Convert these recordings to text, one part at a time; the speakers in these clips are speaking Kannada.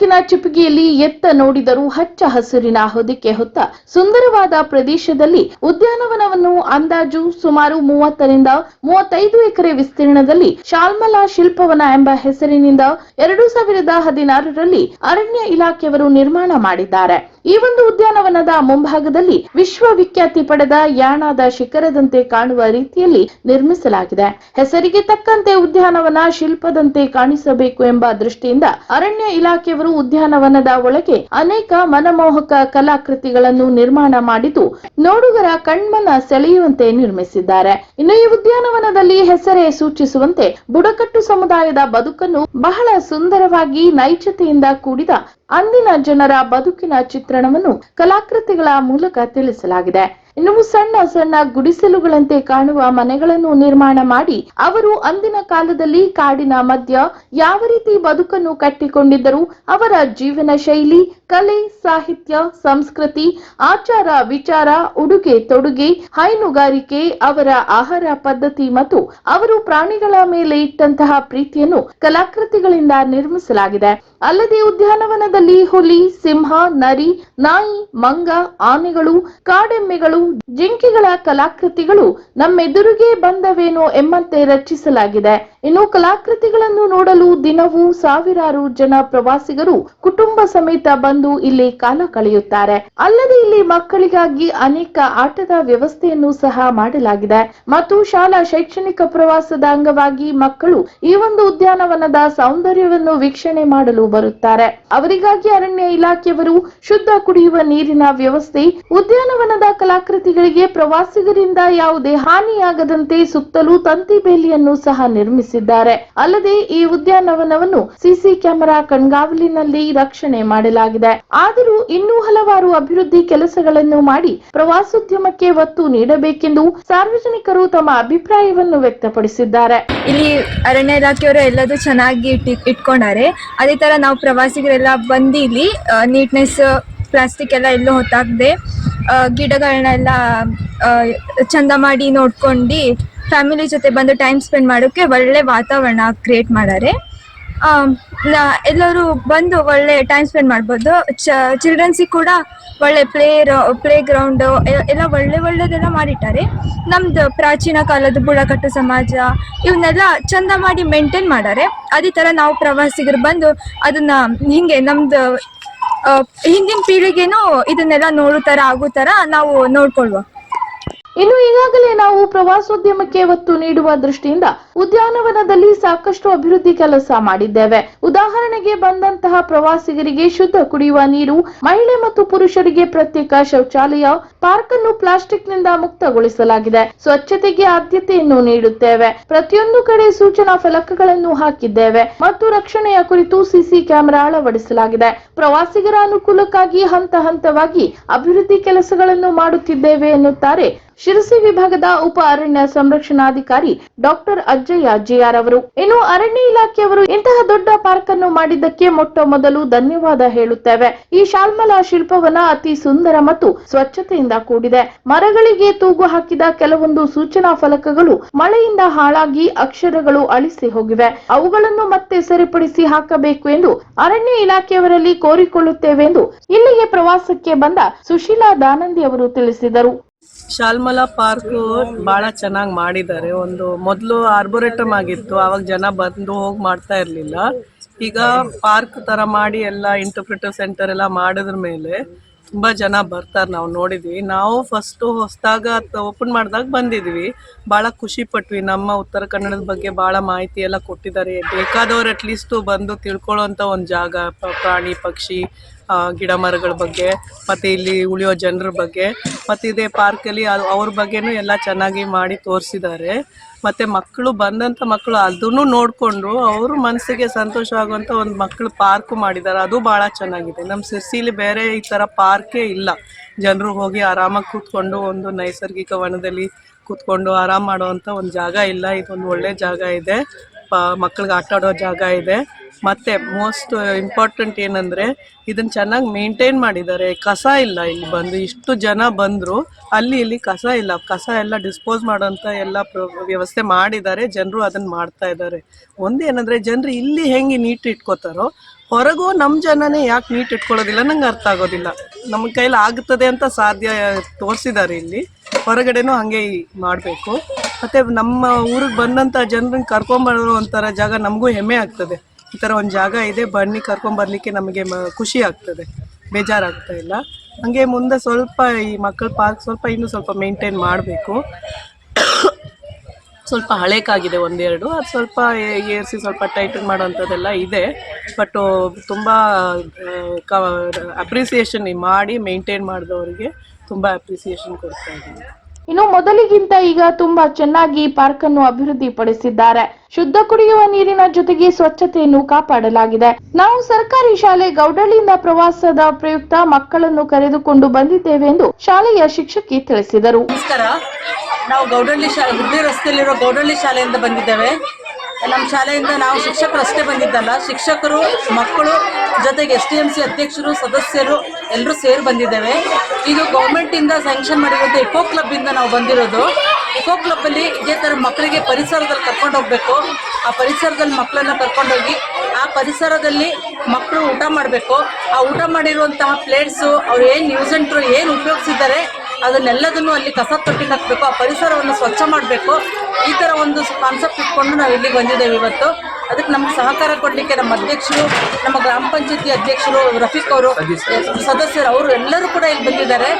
ತಾಲೂಕಿನ ಚಿಪ್ಪಗಿಯಲ್ಲಿ ಎತ್ತ ನೋಡಿದರೂ ಹಚ್ಚ ಹಸಿರಿನ ಹೊದಿಕೆ ಹೊತ್ತ ಸುಂದರವಾದ ಪ್ರದೇಶದಲ್ಲಿ ಉದ್ಯಾನವನವನ್ನು ಅಂದಾಜು ಸುಮಾರು ಮೂವತ್ತರಿಂದ ಮೂವತ್ತೈದು ಎಕರೆ ವಿಸ್ತೀರ್ಣದಲ್ಲಿ ಶಾಲ್ಮಲಾ ಶಿಲ್ಪವನ ಎಂಬ ಹೆಸರಿನಿಂದ ಎರಡು ಸಾವಿರದ ಹದಿನಾರರಲ್ಲಿ ಅರಣ್ಯ ಇಲಾಖೆಯವರು ನಿರ್ಮಾಣ ಮಾಡಿದ್ದಾರೆ. ಈ ಒಂದು ಉದ್ಯಾನವನದ ಮುಂಭಾಗದಲ್ಲಿ ವಿಶ್ವವಿಖ್ಯಾತಿ ಪಡೆದ ಯಾಣದ ಶಿಖರದಂತೆ ಕಾಣುವ ರೀತಿಯಲ್ಲಿ ನಿರ್ಮಿಸಲಾಗಿದೆ. ಹೆಸರಿಗೆ ತಕ್ಕಂತೆ ಉದ್ಯಾನವನ ಶಿಲ್ಪದಂತೆ ಕಾಣಿಸಬೇಕು ಎಂಬ ದೃಷ್ಟಿಯಿಂದ ಅರಣ್ಯ ಇಲಾಖೆಯವರು ಉದ್ಯಾನವನದ ಒಳಗೆ ಅನೇಕ ಮನಮೋಹಕ ಕಲಾಕೃತಿಗಳನ್ನು ನಿರ್ಮಾಣ ಮಾಡಿದ್ದು ನೋಡುಗರ ಕಣ್ಮನ ಸೆಳೆಯುವಂತೆ ನಿರ್ಮಿಸಿದ್ದಾರೆ. ಇನ್ನು ಈ ಉದ್ಯಾನವನದಲ್ಲಿ ಹೆಸರೇ ಸೂಚಿಸುವಂತೆ ಬುಡಕಟ್ಟು ಸಮುದಾಯದ ಬದುಕನ್ನು ಬಹಳ ಸುಂದರವಾಗಿ ನೈಜತೆಯಿಂದ ಕೂಡಿದ ಅಂದಿನ ಜನರ ಬದುಕಿನ ಚಿತ್ರಣವನ್ನು ಕಲಾಕೃತಿಗಳ ಮೂಲಕ ತಿಳಿಸಲಾಗಿದೆ. ಇನ್ನು ಸಣ್ಣ ಸಣ್ಣ ಗುಡಿಸಲುಗಳಂತೆ ಕಾಣುವ ಮನೆಗಳನ್ನು ನಿರ್ಮಾಣ ಮಾಡಿ ಅವರು ಅಂದಿನ ಕಾಲದಲ್ಲಿ ಕಾಡಿನ ಮಧ್ಯ ಯಾವ ರೀತಿ ಬದುಕನ್ನು ಕಟ್ಟಿಕೊಂಡಿದ್ದರು, ಅವರ ಜೀವನ ಶೈಲಿ, ಕಲೆ, ಸಾಹಿತ್ಯ, ಸಂಸ್ಕೃತಿ, ಆಚಾರ ವಿಚಾರ, ಉಡುಗೆ ತೊಡುಗೆ, ಹೈನುಗಾರಿಕೆ, ಅವರ ಆಹಾರ ಪದ್ಧತಿ ಮತ್ತು ಅವರು ಪ್ರಾಣಿಗಳ ಮೇಲೆ ಇಟ್ಟಂತಹ ಪ್ರೀತಿಯನ್ನು ಕಲಾಕೃತಿಗಳಿಂದ ನಿರ್ಮಿಸಲಾಗಿದೆ. ಅಲ್ಲದೆ ಉದ್ಯಾನವನದಲ್ಲಿ ಹುಲಿ, ಸಿಂಹ, ನರಿ, ನಾಯಿ, ಮಂಗ, ಆನೆಗಳು, ಕಾಡೆಮ್ಮೆಗಳು, ಜಿಂಕೆಗಳ ಕಲಾಕೃತಿಗಳು ನಮ್ಮೆದುರಿಗೆ ಬಂದವೇನೋ ಎಂಬಂತೆ ರಚಿಸಲಾಗಿದೆ. ಇನ್ನು ಕಲಾಕೃತಿಗಳನ್ನು ನೋಡಲು ದಿನವೂ ಸಾವಿರಾರು ಜನ ಪ್ರವಾಸಿಗರು ಕುಟುಂಬ ಸಮೇತ ಬಂದು ಇಲ್ಲಿ ಕಾಲ ಕಳೆಯುತ್ತಾರೆ. ಅಲ್ಲದೆ ಇಲ್ಲಿ ಮಕ್ಕಳಿಗಾಗಿ ಅನೇಕ ಆಟದ ವ್ಯವಸ್ಥೆಯನ್ನು ಸಹ ಮಾಡಲಾಗಿದೆ. ಮತ್ತು ಶಾಲಾ ಶೈಕ್ಷಣಿಕ ಪ್ರವಾಸದ ಅಂಗವಾಗಿ ಮಕ್ಕಳು ಈ ಒಂದು ಉದ್ಯಾನವನದ ಸೌಂದರ್ಯವನ್ನು ವೀಕ್ಷಣೆ ಮಾಡಲು ಬರುತ್ತಾರೆ. ಅವರಿಗಾಗಿ ಅರಣ್ಯ ಇಲಾಖೆಯವರು ಶುದ್ಧ ಕುಡಿಯುವ ನೀರಿನ ವ್ಯವಸ್ಥೆ, ಉದ್ಯಾನವನದ ಕಲಾಕೃತಿಗಳಿಗೆ ಪ್ರವಾಸಿಗರಿಂದ ಯಾವುದೇ ಹಾನಿಯಾಗದಂತೆ ಸುತ್ತಲೂ ತಂತಿ ಬೇಲಿಯನ್ನು ಸಹ ನಿರ್ಮಿಸಿದ್ದಾರೆ. ಅಲ್ಲದೆ ಈ ಉದ್ಯಾನವನವನ್ನು ಸಿಸಿ ಕ್ಯಾಮೆರಾ ಕಣ್ಗಾವಲಿನಲ್ಲಿ ರಕ್ಷಣೆ ಮಾಡಲಾಗಿದೆ. ಆದರೂ ಇನ್ನೂ ಹಲವಾರು ಅಭಿವೃದ್ಧಿ ಕೆಲಸಗಳನ್ನು ಮಾಡಿ ಪ್ರವಾಸೋದ್ಯಮಕ್ಕೆ ಒತ್ತು ನೀಡಬೇಕೆಂದು ಸಾರ್ವಜನಿಕರು ತಮ್ಮ ಅಭಿಪ್ರಾಯವನ್ನು ವ್ಯಕ್ತಪಡಿಸಿದ್ದಾರೆ. ಇಲ್ಲಿ ಅರಣ್ಯ ಇಲಾಖೆಯವರು ಎಲ್ಲದೂ ಚೆನ್ನಾಗಿ ಇಟ್ಟಿ, ಇಟ್ಕೊಂಡಾರೆ. ಅದೇ ಥರ ನಾವು ಪ್ರವಾಸಿಗರೆಲ್ಲ ಬಂದು ಇಲ್ಲಿ ನೀಟ್ನೆಸ್ ಪ್ಲಾಸ್ಟಿಕ್ ಎಲ್ಲ ಎಲ್ಲೂ ಹೊತ್ತಾಗದೆ ಗಿಡಗಳನ್ನೆಲ್ಲ ಚಂದ ಮಾಡಿ ನೋಡ್ಕೊಂಡು ಫ್ಯಾಮಿಲಿ ಜೊತೆ ಬಂದು ಟೈಮ್ ಸ್ಪೆಂಡ್ ಮಾಡೋಕ್ಕೆ ಒಳ್ಳೆ ವಾತಾವರಣ ಕ್ರಿಯೇಟ್ ಮಾಡಾರೆ. ಎಲ್ಲರೂ ಬಂದು ಒಳ್ಳೆ ಟೈಮ್ ಸ್ಪೆಂಡ್ ಮಾಡ್ಬೋದು. ಚ ಚಿಲ್ಡ್ರನ್ಸಿಗೆ ಕೂಡ ಒಳ್ಳೆ ಪ್ಲೇ ಪ್ಲೇ ಗ್ರೌಂಡ್ ಎಲ್ಲ ಒಳ್ಳೆ ಒಳ್ಳೆದೆಲ್ಲ ಮಾಡಿಟ್ಟಾರೆ ನಮ್ದು ಪ್ರಾಚೀನ ಕಾಲದ ಬುಡಕಟ್ಟು ಸಮಾಜ ಇವನ್ನೆಲ್ಲ ಚಂದ ಮಾಡಿ ಮೇಂಟೈನ್ ಮಾಡಾರೆ. ಅದೇ ಥರ ನಾವು ಪ್ರವಾಸಿಗರು ಬಂದು ಅದನ್ನ ಹಿಂಗೆ ನಮ್ದು ಹಿಂದಿನ ಪೀಳಿಗೆನೂ ಇದನ್ನೆಲ್ಲ ನೋಡೋ ಥರ ಆಗೋ ಥರ ನಾವು ನೋಡ್ಕೊಳ್ವ. ಇನ್ನು ಈಗಾಗಲೇ ನಾವು ಪ್ರವಾಸೋದ್ಯಮಕ್ಕೆ ಒತ್ತು ನೀಡುವ ದೃಷ್ಟಿಯಿಂದ ಉದ್ಯಾನವನದಲ್ಲಿ ಸಾಕಷ್ಟು ಅಭಿವೃದ್ಧಿ ಕೆಲಸ ಮಾಡಿದ್ದೇವೆ. ಉದಾಹರಣೆಗೆ ಬಂದಂತಹ ಪ್ರವಾಸಿಗರಿಗೆ ಶುದ್ಧ ಕುಡಿಯುವ ನೀರು, ಮಹಿಳೆ ಮತ್ತು ಪುರುಷರಿಗೆ ಪ್ರತ್ಯೇಕ ಶೌಚಾಲಯ ಪಾರ್ಕ್ ಅನ್ನು ಪ್ಲಾಸ್ಟಿಕ್ನಿಂದ ಮುಕ್ತಗೊಳಿಸಲಾಗಿದೆ. ಸ್ವಚ್ಛತೆಗೆ ಆದ್ಯತೆಯನ್ನು ನೀಡುತ್ತೇವೆ. ಪ್ರತಿಯೊಂದು ಕಡೆ ಸೂಚನಾ ಫಲಕಗಳನ್ನು ಹಾಕಿದ್ದೇವೆ. ಮತ್ತು ರಕ್ಷಣೆಯ ಕುರಿತು ಸಿಸಿ ಕ್ಯಾಮೆರಾ ಅಳವಡಿಸಲಾಗಿದೆ. ಪ್ರವಾಸಿಗರ ಅನುಕೂಲಕ್ಕಾಗಿ ಹಂತ ಹಂತವಾಗಿ ಅಭಿವೃದ್ಧಿ ಕೆಲಸಗಳನ್ನು ಮಾಡುತ್ತಿದ್ದೇವೆ ಎನ್ನುತ್ತಾರೆ ಶಿರಸಿ ವಿಭಾಗದ ಉಪ ಅರಣ್ಯ ಸಂರಕ್ಷಣಾಧಿಕಾರಿ ಡಾಕ್ಟರ್ ಅಜ್ಜಯ್ಯ ಜಿಆರ್ ಅವರು. ಇನ್ನು ಅರಣ್ಯ ಇಲಾಖೆಯವರು ಇಂತಹ ದೊಡ್ಡ ಪಾರ್ಕ್ ಅನ್ನು ಮಾಡಿದ್ದಕ್ಕೆ ಮೊಟ್ಟ ಮೊದಲು ಧನ್ಯವಾದ ಹೇಳುತ್ತೇವೆ. ಈ ಶಾಲ್ಮಲಾ ಶಿಲ್ಪವನ ಅತಿ ಸುಂದರ ಮತ್ತು ಸ್ವಚ್ಛತೆಯಿಂದ ಕೂಡಿದೆ. ಮರಗಳಿಗೆ ತೂಗು ಹಾಕಿದ ಕೆಲವೊಂದು ಸೂಚನಾ ಫಲಕಗಳು ಮಳೆಯಿಂದ ಹಾಳಾಗಿ ಅಕ್ಷರಗಳು ಅಳಿಸಿ ಹೋಗಿವೆ. ಅವುಗಳನ್ನು ಮತ್ತೆ ಸರಿಪಡಿಸಿ ಹಾಕಬೇಕು ಎಂದು ಅರಣ್ಯ ಇಲಾಖೆಯವರಲ್ಲಿ ಕೋರಿಕೊಳ್ಳುತ್ತೇವೆ ಎಂದು ಇಲ್ಲಿಗೆ ಪ್ರವಾಸಕ್ಕೆ ಬಂದ ಸುಶೀಲಾ ದಾನಂದಿ ಅವರು ತಿಳಿಸಿದರು. ಶಾಲ್ಮಲಾ ಪಾರ್ಕ್ ಬಹಳ ಚೆನ್ನಾಗಿ ಮಾಡಿದ್ದಾರೆ. ಒಂದು ಮೊದಲು ಆರ್ಬೋರೇಟಮ್ ಆಗಿತ್ತು ಅವಾಗ ಜನ ಬಂದು ಹೋಗಿ ಮಾಡ್ತಾ ಇರಲಿಲ್ಲ. ಈಗ ಪಾರ್ಕ್ ತರ ಮಾಡಿ ಎಲ್ಲ ಇಂಟರ್ಪ್ರಿಟರ್ ಸೆಂಟರ್ ಎಲ್ಲ ಮಾಡಿದ್ರ ಮೇಲೆ ತುಂಬಾ ಜನ ಬರ್ತಾರೆ ನಾವು ನೋಡಿದ್ವಿ. ನಾವು ಫಸ್ಟ್ ಹೊಸದಾಗ ಓಪನ್ ಮಾಡಿದಾಗ ಬಂದಿದ್ವಿ. ಬಹಳ ಖುಷಿ ಪಟ್ವಿ. ನಮ್ಮ ಉತ್ತರ ಕನ್ನಡದ ಬಗ್ಗೆ ಬಹಳ ಮಾಹಿತಿ ಎಲ್ಲ ಕೊಟ್ಟಿದ್ದಾರೆ. ಬೇಕಾದವ್ರು ಅಟ್ಲೀಸ್ಟ್ ಬಂದು ತಿಳ್ಕೊಳ್ಳೋ ಒಂದು ಜಾಗ ಪ್ರಾಣಿ, ಪಕ್ಷಿ ಗಿಡ ಮರಗಳ ಬಗ್ಗೆ, ಮತ್ತು ಇಲ್ಲಿ ಉಳಿಯೋ ಜನರ ಬಗ್ಗೆ, ಮತ್ತು ಇದೇ ಪಾರ್ಕಲ್ಲಿ ಅದು ಅವ್ರ ಬಗ್ಗೆನೂ ಎಲ್ಲ ಚೆನ್ನಾಗಿ ಮಾಡಿ ತೋರಿಸಿದ್ದಾರೆ. ಮತ್ತು ಮಕ್ಕಳು ಬಂದಂಥ ಮಕ್ಕಳು ಅದನ್ನು ನೋಡಿಕೊಂಡು ಅವರು ಮನಸ್ಸಿಗೆ ಸಂತೋಷ ಆಗುವಂಥ ಒಂದು ಮಕ್ಕಳು ಪಾರ್ಕು ಮಾಡಿದ್ದಾರೆ. ಅದು ಭಾಳ ಚೆನ್ನಾಗಿದೆ. ನಮ್ಮ ಸಿರ್ಸಿಲಿ ಬೇರೆ ಈ ತರ ಪಾರ್ಕೇ ಇಲ್ಲ. ಜನರು ಹೋಗಿ ಆರಾಮಾಗಿ ಕೂತ್ಕೊಂಡು ಒಂದು ನೈಸರ್ಗಿಕ ವನದಲ್ಲಿ ಕೂತ್ಕೊಂಡು ಆರಾಮ ಮಾಡುವಂಥ ಒಂದು ಜಾಗ ಇಲ್ಲ. ಇದೊಂದು ಒಳ್ಳೆ ಜಾಗ ಇದೆ. ಪ ಮಕ್ಳಿಗೆ ಆಟ ಆಡೋ ಜಾಗ ಇದೆ. ಮತ್ತೆ ಮೋಸ್ಟ್ ಇಂಪಾರ್ಟೆಂಟ್ ಏನಂದ್ರೆ ಇದನ್ನ ಚೆನ್ನಾಗಿ ಮೇಂಟೈನ್ ಮಾಡಿದ್ದಾರೆ. ಕಸ ಇಲ್ಲ ಇಲ್ಲಿ ಬಂದು. ಇಷ್ಟು ಜನ ಬಂದ್ರು. ಅಲ್ಲಿ ಇಲ್ಲಿ ಕಸ ಇಲ್ಲ. ಕಸ ಎಲ್ಲ ಡಿಸ್ಪೋಸ್ ಮಾಡೋಂಥ ಎಲ್ಲ ವ್ಯವಸ್ಥೆ ಮಾಡಿದ್ದಾರೆ. ಜನರು ಅದನ್ನ ಮಾಡ್ತಾ ಇದ್ದಾರೆ. ಒಂದೇನಂದ್ರೆ ಜನರು ಇಲ್ಲಿ ಹೆಂಗೆ ನೀಟ್ ಇಟ್ಕೋತಾರೋ, ಹೊರಗೂ ನಮ್ಮ ಜನನೇ ಯಾಕೆ ನೀಟ್ ಇಟ್ಕೊಳ್ಳೋದಿಲ್ಲ ನಂಗೆ ಅರ್ಥ ಆಗೋದಿಲ್ಲ. ನಮ್ಮ ಕೈಲಿ ಆಗುತ್ತದೆ ಅಂತ ಸಾಧ್ಯ ತೋರಿಸಿದ್ದಾರೆ ಇಲ್ಲಿ. ಹೊರಗಡೆನೂ ಹಾಗೆ ಮಾಡಬೇಕು. ಮತ್ತು ನಮ್ಮ ಊರಿಗೆ ಬಂದಂಥ ಜನರನ್ನ ಕರ್ಕೊಂಬರೋ ಒಂಥರ ಜಾಗ ನಮಗೂ ಹೆಮ್ಮೆ ಆಗ್ತದೆ. ಈ ಥರ ಒಂದು ಜಾಗ ಇದೆ, ಬನ್ನಿ ಕರ್ಕೊಂಬರ್ಲಿಕ್ಕೆ ನಮಗೆ ಮ, ಖುಷಿ ಆಗ್ತದೆ. ಬೇಜಾರಾಗ್ತಾ ಇಲ್ಲ. ಹಾಗೆ ಮುಂದೆ ಸ್ವಲ್ಪ ಈ ಮಕ್ಕಳ ಪಾರ್ಕ್ ಸ್ವಲ್ಪ ಇನ್ನೂ ಸ್ವಲ್ಪ ಮೇಂಟೈನ್ ಮಾಡಬೇಕು. ಸ್ವಲ್ಪ ಹಳೇಕಾಗಿದೆ ಒಂದೆರಡು, ಅದು ಸ್ವಲ್ಪ ಏರಿಸಿ ಸ್ವಲ್ಪ ಟೈಟನ್ ಮಾಡೋವಂಥದ್ದೆಲ್ಲ ಇದೆ. ಬಟ್ ತುಂಬ ಅಪ್ರಿಸಿಯೇಷನ್ ಮಾಡಿ ಮೇಂಟೈನ್ ಮಾಡಿದವರಿಗೆ ತುಂಬ ಅಪ್ರಿಸಿಯೇಷನ್ ಕೊಡ್ತಾ ಇದ್ದೀನಿ. ಇನ್ನು ಮೊದಲಿಗಿಂತ ಈಗ ತುಂಬಾ ಚೆನ್ನಾಗಿ ಪಾರ್ಕ್ ಅನ್ನು ಅಭಿವೃದ್ಧಿಪಡಿಸಿದ್ದಾರೆ. ಶುದ್ಧ ಕುಡಿಯುವ ನೀರಿನ ಜೊತೆಗೆ ಸ್ವಚ್ಛತೆಯನ್ನು ಕಾಪಾಡಲಾಗಿದೆ. ನಾವು ಸರ್ಕಾರಿ ಶಾಲೆ ಗೌಡಳ್ಳಿಯಿಂದ ಪ್ರವಾಸದ ಪ್ರಯುಕ್ತ ಮಕ್ಕಳನ್ನು ಕರೆದುಕೊಂಡು ಬಂದಿದ್ದೇವೆ ಎಂದು ಶಾಲೆಯ ಶಿಕ್ಷಕಿ ತಿಳಿಸಿದರು. ನಮಸ್ಕಾರ. ನಾವು ಗೌಡಳ್ಳಿ ಶಾಲೆ ಬುದ್ಧಿ ರಸ್ತೆಯಲ್ಲಿರೋ ಗೌಡಳ್ಳಿ ಶಾಲೆಯಿಂದ ಬಂದಿದ್ದೇವೆ. ನಮ್ಮ ಶಾಲೆಯಿಂದ ನಾವು ಶಿಕ್ಷಕರು ಅಷ್ಟೇ ಬಂದಿದ್ದಲ್ಲ. ಶಿಕ್ಷಕರು, ಮಕ್ಕಳು ಜೊತೆಗೆ ಎಸ್ ಟಿ ಎಂ ಸಿ ಅಧ್ಯಕ್ಷರು, ಸದಸ್ಯರು ಎಲ್ಲರೂ ಸೇರಿ ಬಂದಿದ್ದೇವೆ. ಇದು ಗೌರ್ಮೆಂಟಿಂದ ಸ್ಯಾಂಕ್ಷನ್ ಮಾಡಿರುವಂಥ ಇಕೋ ಕ್ಲಬ್ಬಿಂದ ನಾವು ಬಂದಿರೋದು. ಇಕೋ ಕ್ಲಬ್ಬಲ್ಲಿ ಇದೇ ಥರ ಮಕ್ಕಳಿಗೆ ಪರಿಸರದಲ್ಲಿ ಕರ್ಕೊಂಡು ಹೋಗಬೇಕು. ಆ ಪರಿಸರದಲ್ಲಿ ಮಕ್ಕಳನ್ನ ಕರ್ಕೊಂಡೋಗಿ ಆ ಪರಿಸರದಲ್ಲಿ ಮಕ್ಕಳು ಊಟ ಮಾಡಬೇಕು. ಆ ಊಟ ಮಾಡಿರುವಂತಹ ಪ್ಲೇಟ್ಸು ಅವ್ರು ಏನು ಯೂಸ್ ಥ್ರೋ ಏನು ಉಪಯೋಗಿಸಿದ್ದಾರೆ, ಅದನ್ನೆಲ್ಲದನ್ನು ಅಲ್ಲಿ ಕಸ ತೊಟ್ಟಿಗೆ ಹಾಕಬೇಕು. ಆ ಪರಿಸರವನ್ನು ಸ್ವಚ್ಛ ಮಾಡಬೇಕು. ಈ ಥರ ಒಂದು ಕಾನ್ಸೆಪ್ಟ್ ಇಟ್ಕೊಂಡು ನಾವು ಇಲ್ಲಿಗೆ ಬಂದಿದ್ದೇವೆ ಇವತ್ತು. ಅದಕ್ಕೆ ನಮ್ಗೆ ಸಹಕಾರ ಕೊಡಲಿಕ್ಕೆ ನಮ್ಮ ಅಧ್ಯಕ್ಷರು, ನಮ್ಮ ಗ್ರಾಮ ಪಂಚಾಯತಿ ಅಧ್ಯಕ್ಷರು, ರಫೀಕ್ ಅವರು, ಸದಸ್ಯರು, ಅವರು ಎಲ್ಲರೂ ಕೂಡ ಇಲ್ಲಿ ಬಂದಿದ್ದಾರೆ.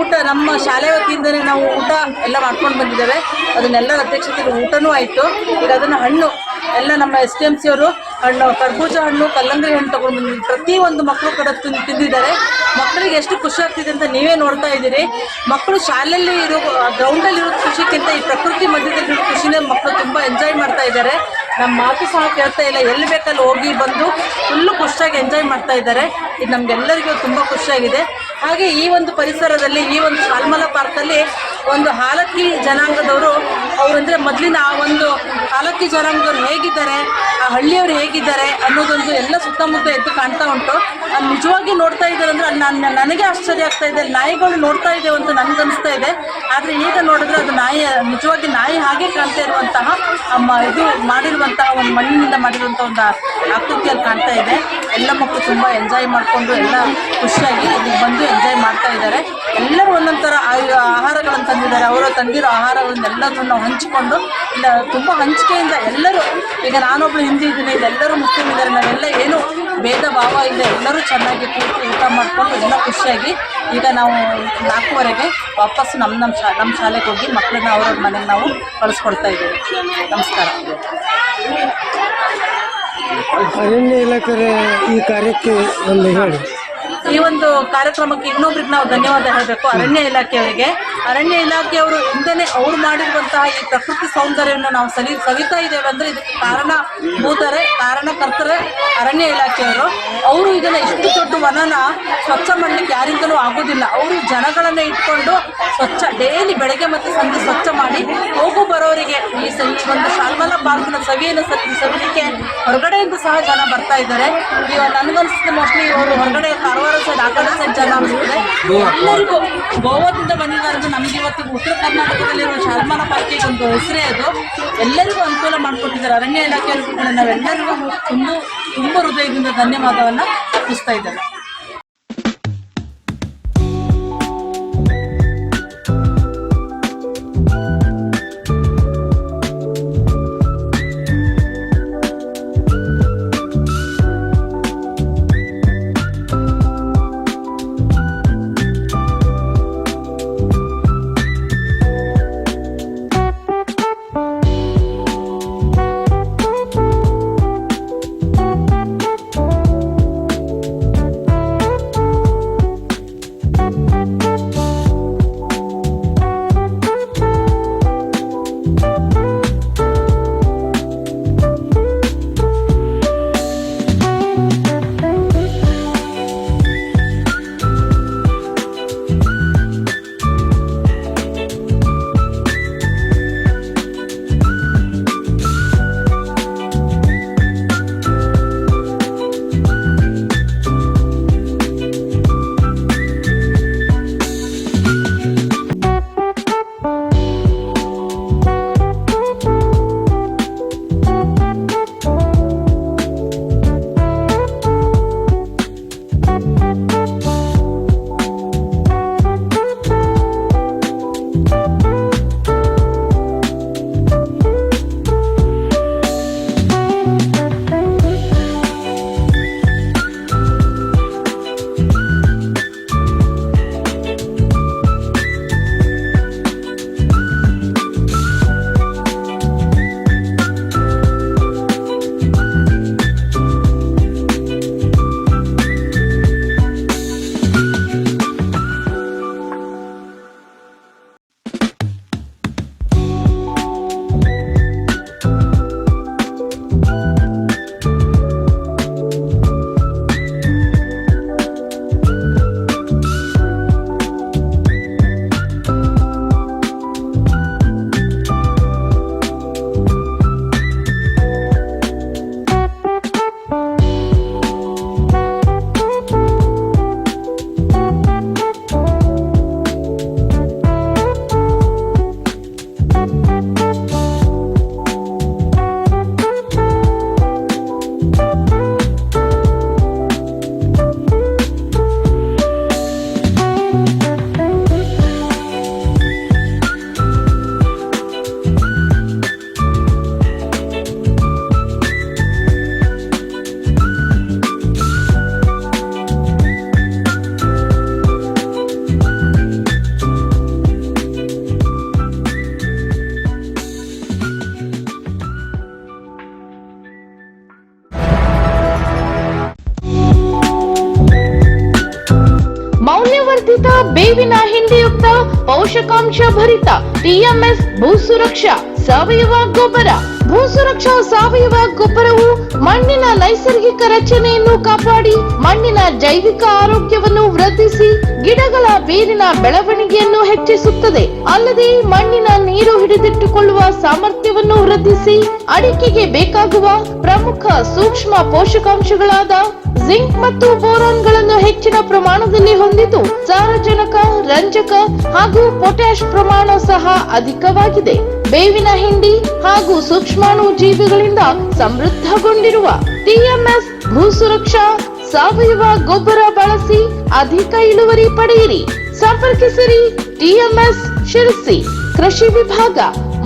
ಊಟ ನಮ್ಮ ಶಾಲೆ ವತಿಯಿಂದಲೇ ನಾವು ಊಟ ಎಲ್ಲ ಮಾಡ್ಕೊಂಡು ಬಂದಿದ್ದೇವೆ. ಅದನ್ನೆಲ್ಲರ ಅಧ್ಯಕ್ಷತೆಯಲ್ಲಿ ಊಟನೂ ಆಯಿತು. ಈಗ ಅದನ್ನು ಹಣ್ಣು, ಎಲ್ಲ ನಮ್ಮ ಎಸ್ ಡಿ ಎಂ ಸಿ ಅವರು ಹಣ್ಣು, ಕರ್ಬೂಜ ಹಣ್ಣು, ಕಲ್ಲಂಗಡಿ ಹಣ್ಣು ತಗೊಂಡು ಬಂದಿದ್ದು ಪ್ರತಿಯೊಂದು ಮಕ್ಕಳು ಕೂಡ ತಿಂದು, ತಿಂದಿದ್ದಾರೆ. ಮಕ್ಕಳಿಗೆ ಎಷ್ಟು ಖುಷಿ ಆಗ್ತಿದೆ ಅಂತ ನೀವೇ ನೋಡ್ತಾ ಇದ್ದೀರಿ. ಮಕ್ಕಳು ಶಾಲೆಯಲ್ಲಿ ಇರೋ ಗ್ರೌಂಡಲ್ಲಿ ಇರೋ ಖುಷಿಗಿಂತ ಈ ಪ್ರಕೃತಿ ಮಧ್ಯದಲ್ಲಿ ಖುಷಿನೇ ಮಕ್ಕಳು ತುಂಬ ಎಂಜಾಯ್ ಮಾಡ್ತಾ ಇದ್ದಾರೆ. ನಮ್ಮ ಮಾತು ಸಹ ಕೇಳ್ತಾ ಇಲ್ಲ. ಎಲ್ಲಿ ಬೇಕಲ್ಲಿ ಹೋಗಿ ಬಂದು ಫುಲ್ಲು ಖುಷಿಯಾಗಿ ಎಂಜಾಯ್ ಮಾಡ್ತಾ ಇದ್ದಾರೆ. ಇದು ನಮಗೆಲ್ಲರಿಗೂ ತುಂಬ ಖುಷಿಯಾಗಿದೆ. ಹಾಗೆ ಈ ಒಂದು ಪರಿಸರದಲ್ಲಿ, ಈ ಒಂದು ಶಾಲ್ಮಲ ಪಾರ್ಕಲ್ಲಿ ಒಂದು ಹಾಲಕ್ಕಿ ಜನಾಂಗದವರು ಅವರಂದ್ರೆ ಮೊದಲಿನ ಆ ಒಂದು ಹಾಲಕ್ಕಿ ಜನಾಂಗದವ್ರು ಹೇಗಿದ್ದಾರೆ, ಆ ಹಳ್ಳಿಯವರು ಹೇಗಿದ್ದಾರೆ ಅನ್ನೋದೊಂದು ಎಲ್ಲ ಸುತ್ತಮುತ್ತ ಎದ್ದು ಕಾಣ್ತಾ ಉಂಟು. ಅಲ್ಲಿ ನಿಜವಾಗಿ ನೋಡ್ತಾ ಇದ್ದಾರೆ ಅಂದ್ರೆ ಅಲ್ಲಿ ನಾನು ನನಗೆ ಆಶ್ಚರ್ಯ ಆಗ್ತಾ ಇದೆ ನಾಯಿಗಳು ನೋಡ್ತಾ ಇದ್ದೇವೆ ಅಂತ ನನಗನ್ನಿಸ್ತಾ ಇದೆ. ಆದರೆ ಈಗ ನೋಡಿದ್ರೆ ಅದು ನಾಯಿ, ನಿಜವಾಗಿ ನಾಯಿ ಹಾಗೆ ಕಾಣ್ತಾ ಇರುವಂತಹ ಇದು ಮಾಡಿರುವಂತಹ ಒಂದು ಮಣ್ಣಿನಿಂದ ಮಾಡಿರುವಂಥ ಒಂದು ಆಕೃತಿಯಲ್ಲಿ ಕಾಣ್ತಾ ಇದೆ. ಎಲ್ಲ ಮಕ್ಕಳು ತುಂಬ ಎಂಜಾಯ್ ಮಾಡಿಕೊಂಡು, ಎಲ್ಲ ಖುಷಿಯಾಗಿ ಇಲ್ಲಿಗೆ ಬಂದು ಎಂಜಾಯ್ ಮಾಡ್ತಾ ಇದ್ದಾರೆ. ಎಲ್ಲರೂ ಒಂದೊಂದು ಥರ ಆಹಾರಗಳನ್ನು ತಂದಿದ್ದಾರೆ. ಅವರು ತಂದಿರೋ ಆಹಾರಗಳನ್ನೆಲ್ಲದನ್ನು ಹಂಚಿಕೊಂಡು, ಇಲ್ಲ, ತುಂಬ ಹಂಚಿಕೆಯಿಂದ ಎಲ್ಲರೂ, ಈಗ ನಾನೊಬ್ಬಳು ಹಿಂದಿ ಇದ್ದೀನಿ ಎಲ್ಲರೂ ಮುಸ್ಲಿಂ ಇದ್ದಾರೆ, ನಾವೆಲ್ಲ ಏನು ಭೇದ ಭಾವ ಇಲ್ಲ, ಎಲ್ಲರೂ ಚೆನ್ನಾಗಿ ಕೂತು ಊಟ ಮಾಡಿಕೊಂಡು ಎಲ್ಲ ಖುಷಿಯಾಗಿ, ಈಗ ನಾವು ನಾಲ್ಕೂವರೆಗೆ ವಾಪಸ್ ನಮ್ಮ ನಮ್ಮ ಶಾ ನಮ್ಮ ಶಾಲೆಗೆ ಹೋಗಿ ಮಕ್ಕಳನ್ನ ಅವ್ರವ್ರ ಮನೆಗೆ ನಾವು ಕಳಿಸ್ಕೊಡ್ತಾ ಇದ್ದೀವಿ. ನಮಸ್ಕಾರ. ಅರಣ್ಯ ಇಲಾಖೆ ಈ ಕಾರ್ಯಕ್ಕೆ ಒಂದು ಹೇಳಿ. ಈ ಒಂದು ಕಾರ್ಯಕ್ರಮಕ್ಕೆ ಇನ್ನೊಬ್ರಿಗೆ ನಾವು ಧನ್ಯವಾದ ಹೇಳಬೇಕು, ಅರಣ್ಯ ಇಲಾಖೆಯವರಿಗೆ. ಅರಣ್ಯ ಇಲಾಖೆಯವರು ಹಿಂದೆ ಅವ್ರು ಮಾಡಿರುವಂತಹ ಈ ಪ್ರಕೃತಿ ಸೌಂದರ್ಯವನ್ನು ನಾವು ಸವಿ ಸವಿತಾ ಇದ್ದೇವೆ ಅಂದ್ರೆ ಇದಕ್ಕೆ ಕಾರಣ ಭೂತರೆ, ಕಾರಣಕರ್ತರೆ ಅರಣ್ಯ ಇಲಾಖೆಯವರು. ಅವರು ಇದನ್ನ ಇಷ್ಟು ದೊಡ್ಡ ವನನ ಸ್ವಚ್ಛ ಮಾಡಲಿಕ್ಕೆ ಯಾರಿಂದಲೂ ಆಗೋದಿಲ್ಲ. ಅವರು ಜನಗಳನ್ನ ಇಟ್ಕೊಂಡು ಸ್ವಚ್ಛ, ಡೈಲಿ ಬೆಳಗ್ಗೆ ಮತ್ತು ಸಂಜೆ ಸ್ವಚ್ಛ ಮಾಡಿ ಹೋಗು ಬರೋರಿಗೆ ಈ ಒಂದು ಶಾಲ್ಮಲ ಪಾರ್ಕ್ನ ಸವಿಯನ್ನು ಸವಿ ಸವಿಲಿಕ್ಕೆ ಹೊರಗಡೆಯಿಂದ ಸಹ ಜನ ಬರ್ತಾ ಇದ್ದಾರೆ. ಇವಾಗ ನನಗನ್ಸುತ್ತೆ ಮೋಸ್ಟ್ಲಿ ಇವರು ಹೊರಗಡೆ ಕಾರವಾರ ಸೈಡ್ ಆ ಕಡೆ ಸೈಡ್ ಜನ ಅನಿಸ್ತದೆ ಎಲ್ಲರಿಗೂ ಗೋವಾದಿಂದ ಬಂದಿದ್ದಾರೆ ನಮ್ಗೆ ಇವತ್ತು ಉತ್ತರ ಕರ್ನಾಟಕದಲ್ಲಿರುವ ಶಾಲ್ಮಲ ಪಾರ್ಕಿಗೆ ಒಂದು ಹೆಸರೇ ಅದು. ಎಲ್ಲರಿಗೂ ಅನುಕೂಲ ಮಾಡಿಕೊಟ್ಟಿದ್ದಾರೆ. ಅರಣ್ಯ ಇಲಾಖೆಯವರು ಕೂಡ ನಾವೆಲ್ಲರಿಗೂ ತುಂಬ ತುಂಬ ಹೃದಯದಿಂದ ಧನ್ಯವಾದವನ್ನು ಅರ್ಪಿಸ್ತಾ ಇದ್ದಾರೆ. ಬೇವಿನ ಹಿಂಡಿಯುಕ್ತ, ಪೋಷಕಾಂಶ ಭರಿತ ಟಿಎಂಎಸ್ ಭೂ ಸುರಕ್ಷಾ ಸಾವಯವ ಗೊಬ್ಬರ. ಭೂ ಸುರಕ್ಷಾ ಸಾವಯವ ಗೊಬ್ಬರವು ಮಣ್ಣಿನ ನೈಸರ್ಗಿಕ ರಚನೆಯನ್ನು ಕಾಪಾಡಿ, ಮಣ್ಣಿನ ಜೈವಿಕ ಆರೋಗ್ಯವನ್ನು ವೃದ್ಧಿಸಿ, ಗಿಡಗಳ ಬೇರಿನ ಬೆಳವಣಿಗೆಯನ್ನು ಹೆಚ್ಚಿಸುತ್ತದೆ. ಅಲ್ಲದೆ ಮಣ್ಣಿನ ನೀರು ಹಿಡಿದಿಟ್ಟುಕೊಳ್ಳುವ ಸಾಮರ್ಥ್ಯವನ್ನು ವೃದ್ಧಿಸಿ ಅಡಿಕೆಗೆ ಬೇಕಾಗುವ ಪ್ರಮುಖ ಸೂಕ್ಷ್ಮ ಪೋಷಕಾಂಶಗಳಾದ ಜಿಂಕ್ ಮತ್ತು ಬೋರಾನ್ಗಳನ್ನು ಹೆಚ್ಚಿನ ಪ್ರಮಾಣದಲ್ಲಿ ಹೊಂದಿದ್ದು ಸಾರಜನಕ, ರಂಜಕ ಹಾಗೂ ಪೊಟ್ಯಾಶ್ ಪ್ರಮಾಣ ಸಹ ಅಧಿಕವಾಗಿದೆ. ಬೇವಿನ ಹಿಂಡಿ ಹಾಗೂ ಸೂಕ್ಷ್ಮಾಣು ಜೀವಿಗಳಿಂದ ಸಮೃದ್ಧಗೊಂಡಿರುವ ಟಿಎಂಎಸ್ ಭೂ ಸುರಕ್ಷಾ ಸಾವಯವ ಗೊಬ್ಬರ ಬಳಸಿ ಅಧಿಕ ಇಳುವರಿ ಪಡೆಯಿರಿ. ಸಂಪರ್ಕಿಸಿರಿ ಟಿಎಂಎಸ್ ಶಿರಸಿ. ಕೃಷಿ ವಿಭಾಗ,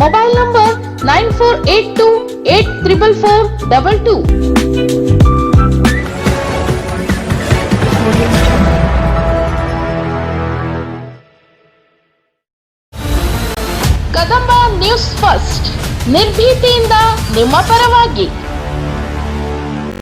mobile number nine four eight two eight triple four double two. Kadamba news first. ನಿರ್ಭೀತಿಯಿಂದ ನಿಮ್ಮ ಪರವಾಗಿ.